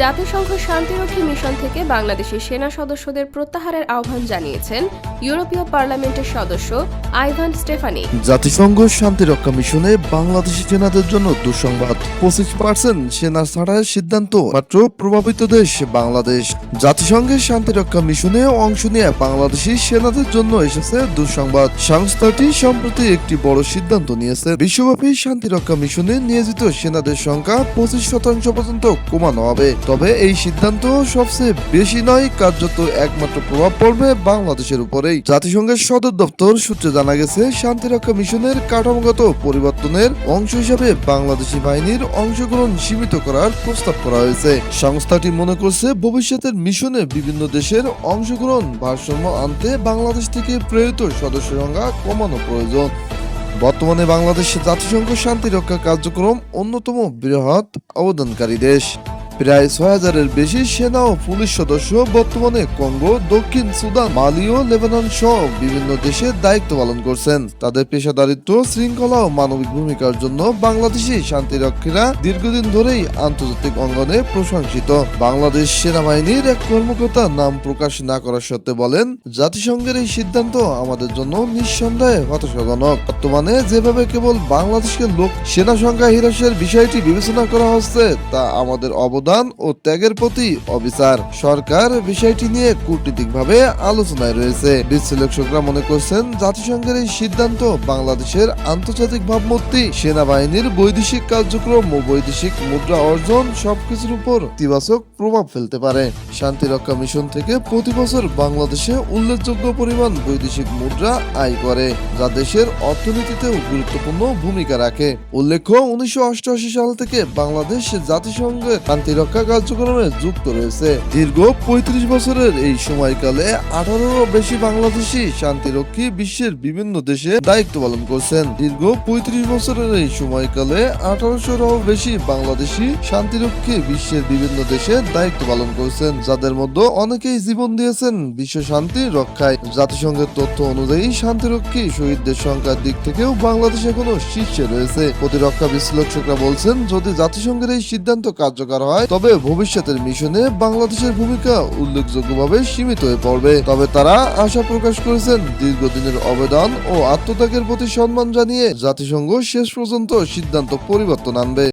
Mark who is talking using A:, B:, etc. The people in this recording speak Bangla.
A: জাতিসংঘ শান্তিরক্ষী মিশন থেকে বাংলাদেশের সেনা সদস্যদের প্রত্যাহারের আহ্বান জানিয়েছেন ইউরোপীয় পার্লামেন্টের সদস্য আইভান স্টেফানি।
B: জাতিসংঘ শান্তিরক্ষা মিশনে বাংলাদেশি সেনাদের জন্য দুঃসংবাদ। পঁচিশ পার্সেন্ট সেনা ছাড়ার সিদ্ধান্ত মাত্র প্রভাবিত দেশ বাংলাদেশ। জাতিসংঘের শান্তিরক্ষা মিশনে অংশ নিয়ে বাংলাদেশি সেনাদের জন্য এসেছে দুঃসংবাদ। সংস্থাটি সম্প্রতি একটি বড় সিদ্ধান্ত নিয়েছে। বিশ্বব্যাপী শান্তিরক্ষা মিশনে নিয়োজিত সেনাদের সংখ্যা পঁচিশ শতাংশ পর্যন্ত কমানো হবে। তবে এই সিদ্ধান্ত সবচেয়ে বেশি নয়, কার্যত একমাত্র প্রভাব পড়বে বাংলাদেশের উপরেই জাতিসংঘের সদর দপ্তর সূত্রে জানা গেছে শান্তিরক্ষা মিশনের কাঠামোগত পরিবর্তনের অংশ হিসাবে বাংলাদেশি বাহিনীর অংশগ্রহণ সীমিত করার প্রস্তাব করা হয়েছে। সংস্থাটি মনে করছে, ভবিষ্যতের মিশনে বিভিন্ন দেশের অংশগ্রহণ ভারসাম্য আনতে বাংলাদেশ থেকে প্রেরিত সদস্য সংখ্যা কমানো প্রয়োজন। বর্তমানে বাংলাদেশে জাতিসংঘ শান্তিরক্ষা কার্যক্রম অন্যতম বৃহৎ অবদানকারী দেশ। প্রায় ছয় হাজারের বেশি সেনা ও পুলিশ সদস্য বর্তমানে কঙ্গো, দক্ষিণ সুদান, মালি ও লেবানন সহ বিভিন্ন দেশে দায়িত্ব পালন করছেন। তাদের পেশাদারিত্ব, শৃঙ্খলা ও মানবিক ভূমিকার জন্য বাংলাদেশি শান্তিরক্ষীরা দীর্ঘদিন ধরেই আন্তর্জাতিক অঙ্গনে প্রশংসিত। বাংলাদেশ সেনাবাহিনীর এক কর্মকর্তা নাম প্রকাশ না করার সত্ত্বে বলেন, জাতিসংঘের এই সিদ্ধান্ত আমাদের জন্য নিঃসন্দেহে হতাশাজনক। বর্তমানে যেভাবে কেবল বাংলাদেশকে লোক, সেনা সংখ্যা হ্রাসের বিষয়টি বিবেচনা করা হচ্ছে, তা আমাদের অবদান ও ত্যাগের প্রতি অবিচার। সরকার বিষয়টি নিয়ে কূটনীতিকভাবে আলোচনায় রয়েছে। বিশ্লেষকরা মনে করছেন, জাতিসংঘের এই সিদ্ধান্ত বাংলাদেশের আন্তর্জাতিক ভাবমূর্তি, সেনাবাহিনীর বৈদেশিক কার্যক্রম ও বৈদেশিক মুদ্রা অর্জন সবকিছুর উপর ইতিবাচক প্রভাব ফেলতে পারে। শান্তিরক্ষা মিশন থেকে প্রতি বছর বাংলাদেশে উল্লেখযোগ্য পরিমাণ বৈদেশিক মুদ্রা আয় করে, যা দেশের অর্থনীতিতেও গুরুত্বপূর্ণ ভূমিকা রাখে। উল্লেখ্য, উনিশশো অষ্টআশি সাল থেকে বাংলাদেশ জাতিসংঘের শান্তিরক্ষা কার্যক্রমে যুক্ত রয়েছে। দীর্ঘ পঁয়ত্রিশ বছরের এই সময়কালে আঠারোরও বেশি বাংলাদেশি শান্তিরক্ষী বিশ্বের বিভিন্ন দেশে দায়িত্ব পালন করছেন। দীর্ঘ পঁয়ত্রিশ বছরের এই সময়কালে আঠারোশোরও বেশি বাংলাদেশি শান্তিরক্ষী বিশ্বের বিভিন্ন দেশে দায়িত্ব পালন করছেন। যাদের মধ্যে অনেকেই জীবন দিয়েছেন বিশ্ব শান্তি রক্ষায়। জাতিসংঘের তথ্য অনুযায়ী শান্তিরক্ষী শহীদদের সংখ্যার দিক থেকেও বাংলাদেশ এখনও শীর্ষে রয়েছে। প্রতিরক্ষা বিশ্লেষকরা বলছেন, যদি জাতিসংঘের এই সিদ্ধান্ত কার্যকর হয় তবে ভবিষ্যতের মিশনে বাংলাদেশের ভূমিকা উল্লেখযোগ্যভাবে সীমিত হয়ে পড়বে। তবে তারা আশা প্রকাশ করেছেন, দীর্ঘদিনের অবদান ও আত্মত্যাগের প্রতি সম্মান জানিয়ে জাতিসংঘ শেষ পর্যন্ত সিদ্ধান্ত পরিবর্তন আনবে।